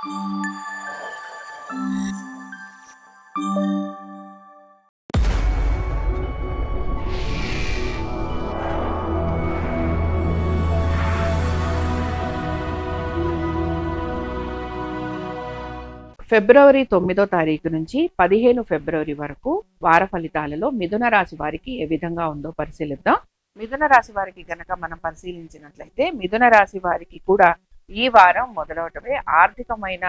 ఫిబ్రవరి తొమ్మిదో తారీఖు నుంచి పదిహేను ఫిబ్రవరి వరకు వార ఫలితాలలో మిథున రాశి వారికి ఏ విధంగా ఉందో పరిశీలిద్దాం. మిథున రాశి వారికి గనక మనం పరిశీలించినట్లయితే మిథున రాశి వారికి కూడా ఈ వారం మొదలవటమే ఆర్థికమైన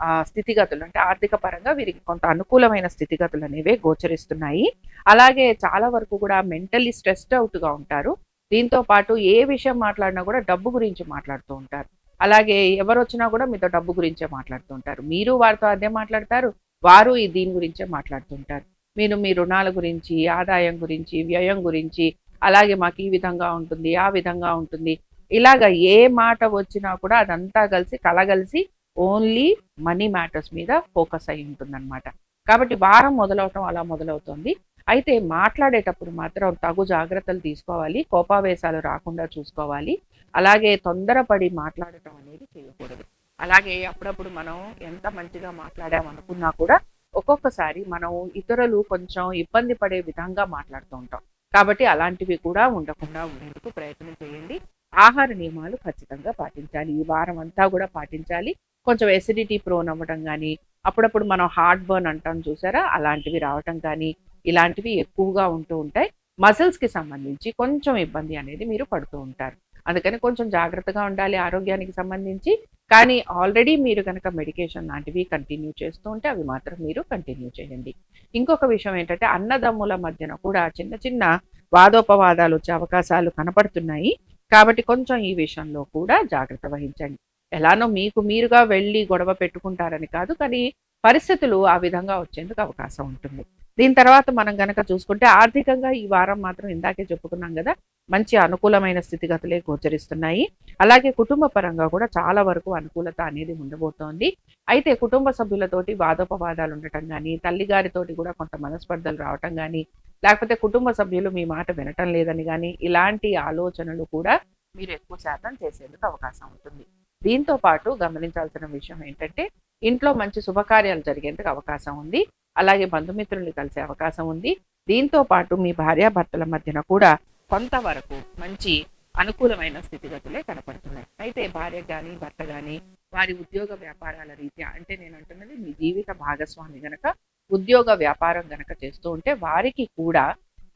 ఆ, స్థితిగతులు. అంటే ఆర్థిక పరంగా వీరికి కొంత అనుకూలమైన స్థితిగతులు అనేవి గోచరిస్తున్నాయి. అలాగే చాలా వరకు కూడా మెంటల్లీ స్ట్రెస్డ్ అవుట్గా ఉంటారు. దీంతో పాటు ఏ విషయం మాట్లాడినా కూడా డబ్బు గురించి మాట్లాడుతూ ఉంటారు. అలాగే ఎవరు వచ్చినా కూడా మీతో డబ్బు గురించే మాట్లాడుతూ ఉంటారు. మీరు వారితో అదే మాట్లాడతారు. వారు ఈ దీని గురించే మాట్లాడుతుంటారు మీరు మీ రుణాల గురించి ఆదాయం గురించి వ్యయం గురించి అలాగే మాకు ఈ విధంగా ఉంటుంది ఆ విధంగా ఉంటుంది ఇలాగ ఏ మాట వచ్చినా కూడా అదంతా కలిసి కలగలిసి ఓన్లీ మనీ మ్యాటర్స్ మీద ఫోకస్ అయి ఉంటుందన్నమాట. కాబట్టి వారం మొదలవటం అలా మొదలవుతుంది. అయితే మాట్లాడేటప్పుడు మాత్రం తగు జాగ్రత్తలు తీసుకోవాలి కోపావేశాలు రాకుండా చూసుకోవాలి అలాగే తొందరపడి మాట్లాడటం అనేది చేయకూడదు. అలాగే అప్పుడప్పుడు మనం ఎంత మంచిగా మాట్లాడామనుకున్నా కూడా ఒక్కొక్కసారి మనం ఇతరులు కొంచెం ఇబ్బంది పడే విధంగా మాట్లాడుతూ ఉంటాం. కాబట్టి అలాంటివి కూడా ఉండకుండా ఉండేందుకు ప్రయత్నం చేయండి. ఆహార నియమాలు ఖచ్చితంగా పాటించాలి. ఈ వారం అంతా కూడా పాటించాలి. కొంచెం ఎసిడిటీ ప్రోన్ అవ్వటం కానీ అప్పుడప్పుడు మనం హార్ట్ బర్న్ అంటాం చూసారా? అలాంటివి రావటం కానీ ఇలాంటివి ఎక్కువగా ఉంటూ ఉంటాయి. మజిల్స్కి సంబంధించి కొంచెం ఇబ్బంది అనేది మీరు పడుతూ ఉంటారు. అందుకని కొంచెం జాగ్రత్తగా ఉండాలి ఆరోగ్యానికి సంబంధించి. కానీ ఆల్రెడీ మీరు కనుక మెడికేషన్ లాంటివి కంటిన్యూ చేస్తూ ఉంటే అవి మాత్రం మీరు కంటిన్యూ చేయండి. ఇంకొక విషయం ఏంటంటే అన్నదమ్ముల మధ్యన కూడా చిన్న చిన్న వాదోపవాదాలు వచ్చే అవకాశాలు కనపడుతున్నాయి. కాబట్టి కొంచెం ఈ విషయంలో కూడా జాగ్రత్త వహించండి. ఎలానో మీకు మీరుగా వెళ్ళి గొడవ పెట్టుకుంటారని కాదు కానీ పరిస్థితులు ఆ విధంగా వచ్చేందుకు అవకాశం ఉంటుంది. దీని తర్వాత మనం గనక చూసుకుంటే ఆర్థికంగా ఈ వారం మాత్రం ఇందాకే చెప్పుకున్నాం కదా మంచి అనుకూలమైన స్థితిగతులే గోచరిస్తున్నాయి. అలాగే కుటుంబ పరంగా కూడా చాలా వరకు అనుకూలత అనేది ఉండబోతోంది. అయితే కుటుంబ సభ్యులతోటి వాదోపవాదాలు ఉండటం కానీ తల్లిగారితోటి కూడా కొంత మనస్పర్ధలు రావటం కానీ లేకపోతే కుటుంబ సభ్యులు మీ మాట వినటం లేదని కానీ ఇలాంటి ఆలోచనలు కూడా మీరు ఎక్కువ శాతం చేసేందుకు అవకాశం ఉంటుంది. దీంతో పాటు గమనించాల్సిన విషయం ఏంటంటే ఇంట్లో మంచి శుభకార్యాలు జరిగేందుకు అవకాశం ఉంది. అలాగే బంధుమిత్రుల్ని కలిసే అవకాశం ఉంది. దీంతో పాటు మీ భార్యాభర్తల మధ్యన కూడా కొంతవరకు మంచి అనుకూలమైన స్థితిగతులే కనపడుతున్నాయి. అయితే భార్య కానీ భర్త కానీ వారి ఉద్యోగ వ్యాపారాల రీత్యా అంటే నేను అంటున్నది మీ జీవిత భాగస్వామి గనక ఉద్యోగ వ్యాపారం గనక చేస్తూ ఉంటే వారికి కూడా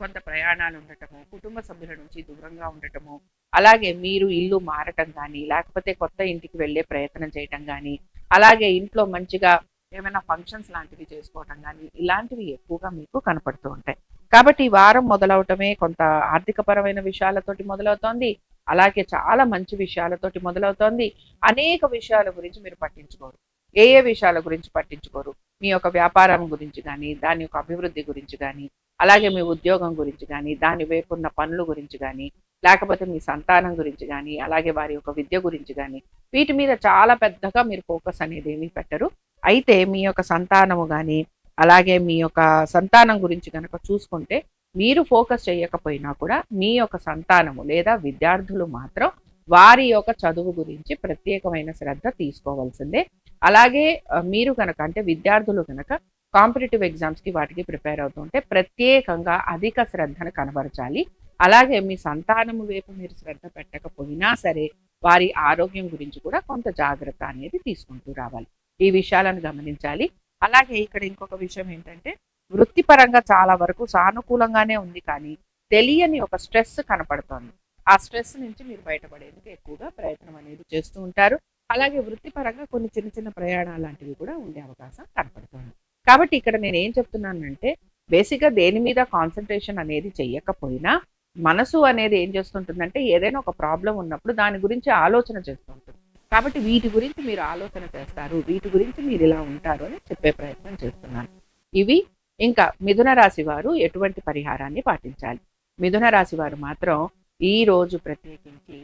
కొంత ప్రయాణాలు ఉండటము కుటుంబ సభ్యుల నుంచి దూరంగా ఉండటము అలాగే మీరు ఇల్లు మారటం కానీ లేకపోతే కొత్త ఇంటికి వెళ్ళే ప్రయత్నం చేయటం కానీ అలాగే ఇంట్లో మంచిగా ఏమైనా ఫంక్షన్స్ లాంటివి చేసుకోవటం కానీ ఇలాంటివి ఎక్కువగా మీకు కనపడుతూ ఉంటాయి. కాబట్టి ఈ వారం మొదలవటమే కొంత ఆర్థికపరమైన విషయాలతోటి మొదలవుతోంది. అలాగే చాలా మంచి విషయాలతోటి మొదలవుతోంది. అనేక విషయాల గురించి మీరు పట్టించుకోరు. ఏ ఏ విషయాల గురించి పట్టించుకోరు? మీ యొక్క వ్యాపారం గురించి కానీ దాని యొక్క అభివృద్ధి గురించి కానీ అలాగే మీ ఉద్యోగం గురించి కానీ దాని వైపున్న పనుల గురించి కానీ లేకపోతే మీ సంతానం గురించి కానీ అలాగే వారి యొక్క విద్య గురించి కానీ వీటి మీద చాలా పెద్దగా మీరు ఫోకస్ అనేది ఏమీ పెట్టరు. అయితే మీ యొక్క సంతానము కానీ అలాగే మీ యొక్క సంతానం గురించి కనుక చూసుకుంటే మీరు ఫోకస్ చేయకపోయినా కూడా మీ యొక్క సంతానము లేదా విద్యార్థులు మాత్రం వారి యొక్క చదువు గురించి ప్రత్యేకమైన శ్రద్ధ తీసుకోవాల్సిందే. అలాగే మీరు కనుక అంటే విద్యార్థులు కనుక కాంపిటేటివ్ ఎగ్జామ్స్కి వాటికి ప్రిపేర్ అవుతుంటే ప్రత్యేకంగా అధిక శ్రద్ధను కనబరచాలి. అలాగే మీ సంతానము వైపు మీరు శ్రద్ధ పెట్టకపోయినా సరే వారి ఆరోగ్యం గురించి కూడా కొంత జాగ్రత్త అనేది తీసుకుంటూ రావాలి. ఈ విషయాలను గమనించాలి. అలాగే ఇక్కడ ఇంకొక విషయం ఏంటంటే వృత్తిపరంగా చాలా వరకు సానుకూలంగానే ఉంది కానీ తెలియని ఒక స్ట్రెస్ కనపడుతోంది. ఆ స్ట్రెస్ నుంచి మీరు బయటపడేందుకు ఎక్కువగా ప్రయత్నం అనేది చేస్తూ ఉంటారు. అలాగే వృత్తిపరంగా కొన్ని చిన్న చిన్న ప్రయాణాలు లాంటివి కూడా ఉండే అవకాశం కనపడుతుంది. కాబట్టి ఇక్కడ నేను ఏం చెప్తున్నానంటే బేసిక్గా దేని మీద కాన్సన్ట్రేషన్ అనేది చెయ్యకపోయినా మనసు అనేది ఏం చేస్తుంటుందంటే ఏదైనా ఒక ప్రాబ్లం ఉన్నప్పుడు దాని గురించి ఆలోచన చేస్తుంటుంది కాబట్టి వీటి గురించి మీరు ఆలోచన చేస్తారు. వీటి గురించి మీరు ఇలా ఉంటారు అని చెప్పే ప్రయత్నం చేస్తున్నాను. ఇవి ఇంకా మిథున రాశి వారు ఎటువంటి పరిహారాన్ని పాటించాలి? మిథున రాశి వారు మాత్రం ఈ రోజు ప్రత్యేకించి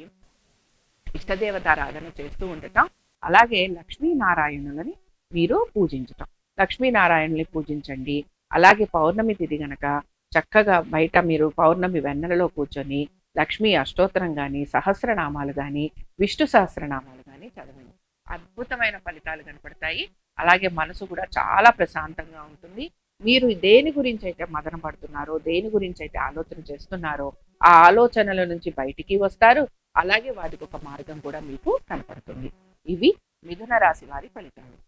ఇష్టదేవతారాధన చేస్తూ ఉండటం అలాగే లక్ష్మీనారాయణులని మీరు పూజించటం. లక్ష్మీనారాయణుని పూజించండి. అలాగే పౌర్ణమి తిథి గనక చక్కగా బయట మీరు పౌర్ణమి వెన్నెలలో కూర్చొని లక్ష్మీ అష్టోత్తరం కానీ సహస్రనామాలు కానీ విష్ణు సహస్రనామాలు చదవండి అద్భుతమైన ఫలితాలు కనపడతాయి. అలాగే మనసు కూడా చాలా ప్రశాంతంగా ఉంటుంది. మీరు దేని గురించి అయితే మదన పడుతున్నారో దేని గురించి అయితే ఆలోచన చేస్తున్నారో ఆ ఆలోచనల నుంచి బయటికి వస్తారు. అలాగే వాటికి ఒక మార్గం కూడా మీకు కనపడుతుంది. ఇవి మిథున రాశి వారి ఫలితాలు.